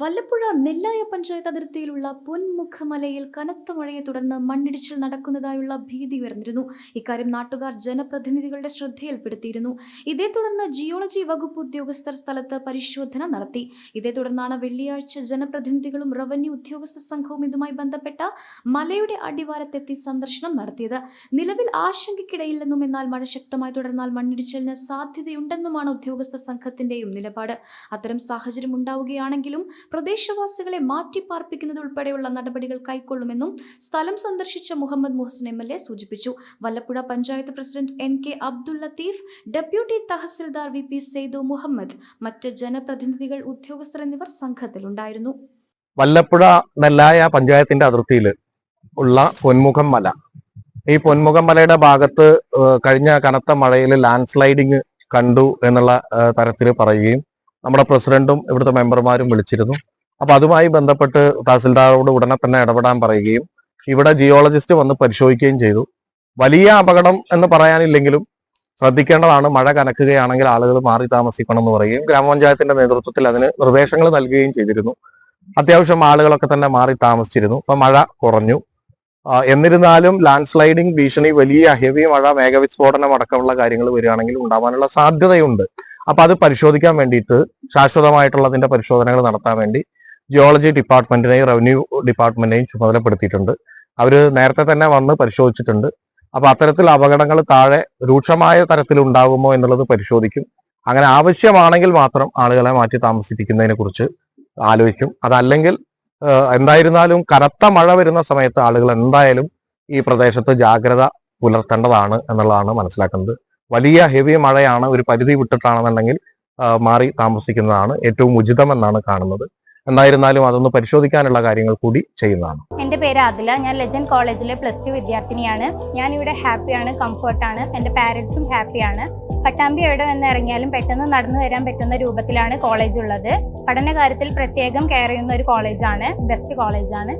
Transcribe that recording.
വല്ലപ്പുഴ നെല്ലായ പഞ്ചായത്ത് അതിർത്തിയിലുള്ള പൊന്മുഖമലയിൽ കനത്ത മഴയെ തുടർന്ന് മണ്ണിടിച്ചിൽ നടക്കുന്നതായുള്ള ഭീതി ഉയർന്നിരുന്നു. ഇക്കാര്യം നാട്ടുകാർ ജനപ്രതിനിധികളുടെ ശ്രദ്ധയിൽപ്പെടുത്തിയിരുന്നു. ഇതേ തുടർന്ന് ജിയോളജി വകുപ്പ് ഉദ്യോഗസ്ഥർ സ്ഥലത്ത് പരിശോധന നടത്തി. ഇതേ തുടർന്നാണ് വെള്ളിയാഴ്ച ജനപ്രതിനിധികളും റവന്യൂ ഉദ്യോഗസ്ഥ സംഘവും ഇതുമായി ബന്ധപ്പെട്ട മലയുടെ അടിവാരത്തെത്തി സന്ദർശനം നടത്തിയത്. നിലവിൽ ആശങ്കയ്ക്കിടയില്ലെന്നും എന്നാൽ മഴ ശക്തമായി തുടർന്നാൽ മണ്ണിടിച്ചിലിന് സാധ്യതയുണ്ടെന്നുമാണ് ഉദ്യോഗസ്ഥ സംഘത്തിന്റെയും നിലപാട്. അത്തരം സാഹചര്യം ഉണ്ടാവുകയാണെങ്കിലും പ്രദേശവാസികളെ മാറ്റിപ്പാർപ്പിക്കുന്നത് ഉൾപ്പെടെയുള്ള നടപടികൾ കൈക്കൊള്ളുമെന്നും സ്ഥലം സന്ദർശിച്ച Muhammad Muhsin M L A സൂചിപ്പിച്ചു. Vallappuzha panchayat president N K Abdul Latheef deputy tahsildar V P Saidu Muhammad മറ്റ് ജനപ്രതിനിധികൾ ഉദ്യോഗസ്ഥർ എന്നിവർ സംഘത്തിലുണ്ടായിരുന്നു. വല്ലപ്പുഴ നെല്ലായ പഞ്ചായത്തിന്റെ അതിർത്തിയിൽ ഉള്ള പൊന്മുഖം മല. ഈ പൊന്മുഖം മലയുടെ ഭാഗത്ത് കഴിഞ്ഞ കനത്ത മഴയിൽ ലാൻഡ് സ്ലൈഡിങ് കണ്ടു എന്നുള്ള തരത്തിൽ പറയുകയും നമ്മുടെ പ്രസിഡന്റും ഇവിടുത്തെ മെമ്പർമാരും വിളിച്ചിരുന്നു. അപ്പൊ അതുമായി ബന്ധപ്പെട്ട് തഹസിൽദാറോട് ഉടനെ തന്നെ ഇടപെടാൻ പറയുകയും ഇവിടെ ജിയോളജിസ്റ്റ് വന്ന് പരിശോധിക്കുകയും ചെയ്തു. വലിയ അപകടം എന്ന് പറയാനില്ലെങ്കിലും ശ്രദ്ധിക്കേണ്ടതാണ് മഴ കനക്കുകയാണെങ്കിൽ ആളുകൾ മാറി താമസിക്കണം എന്ന് പറയുകയും ഗ്രാമപഞ്ചായത്തിന്റെ നേതൃത്വത്തിൽ അതിന് നിർദ്ദേശങ്ങൾ നൽകുകയും ചെയ്തിരുന്നു. അത്യാവശ്യം ആളുകളൊക്കെ തന്നെ മാറി താമസിച്ചിരുന്നു. ഇപ്പൊ മഴ കുറഞ്ഞു. എന്നിരുന്നാലും ലാൻഡ് സ്ലൈഡിംഗ് ഭീഷണി വലിയ ഹെവി മഴ മേഘവിസ്ഫോടനം അടക്കമുള്ള കാര്യങ്ങൾ വരികയാണെങ്കിൽ ഉണ്ടാവാനുള്ള സാധ്യതയുണ്ട്. അപ്പൊ അത് പരിശോധിക്കാൻ വേണ്ടിയിട്ട് ശാശ്വതമായിട്ടുള്ളതിന്റെ പരിശോധനകൾ നടത്താൻ വേണ്ടി ജിയോളജി ഡിപ്പാർട്ട്മെന്റിനെയും റവന്യൂ ഡിപ്പാർട്ട്മെന്റിനെയും ചുമതലപ്പെടുത്തിയിട്ടുണ്ട്. അവർ നേരത്തെ തന്നെ വന്ന് പരിശോധിച്ചിട്ടുണ്ട്. അപ്പൊ അത്തരത്തിൽ അപകടങ്ങൾ താഴെ രൂക്ഷമായ തരത്തിൽ ഉണ്ടാകുമോ എന്നുള്ളത് പരിശോധിക്കും. അങ്ങനെ ആവശ്യമാണെങ്കിൽ മാത്രം ആളുകളെ മാറ്റി താമസിപ്പിക്കുന്നതിനെ കുറിച്ച് ആലോചിക്കും. അതല്ലെങ്കിൽ എന്തായിരുന്നാലും കനത്ത മഴ വരുന്ന സമയത്ത് ആളുകൾ എന്തായാലും ഈ പ്രദേശത്ത് ജാഗ്രത പുലർത്തേണ്ടതാണ് എന്നുള്ളതാണ് മനസ്സിലാക്കുന്നത്. വലിയ ഹെവി മഴയാണ് ഒരു പരിധി വിട്ടിട്ടാണെന്നുണ്ടെങ്കിൽ മാറി താമസിക്കുന്നതാണ് ഏറ്റവും ഉചിതമെന്നാണ് കാണുന്നത്. എന്തായിരുന്നാലും അതൊന്ന് പരിശോധിക്കാനുള്ള കാര്യങ്ങൾ കൂടി ചെയ്യുന്നതാണ്. എന്റെ പേര് അതില ഞാൻ ലെജൻഡ് കോളേജിലെ പ്ലസ് ടു വിദ്യാർത്ഥിനിയാണ്. ഞാൻ ഇവിടെ ഹാപ്പിയാണ് കംഫർട്ടാണ്. എന്റെ പാരൻസും ഹാപ്പിയാണ്. പട്ടാമ്പി എവിടെ വന്ന് ഇറങ്ങിയാലും പെട്ടെന്ന് നടന്നു വരാൻ പറ്റുന്ന രൂപത്തിലാണ് കോളേജ് ഉള്ളത്. പഠന കാര്യത്തിൽ പ്രത്യേകം കെയർ ചെയ്യുന്ന ഒരു കോളേജാണ് ബെസ്റ്റ് കോളേജാണ്.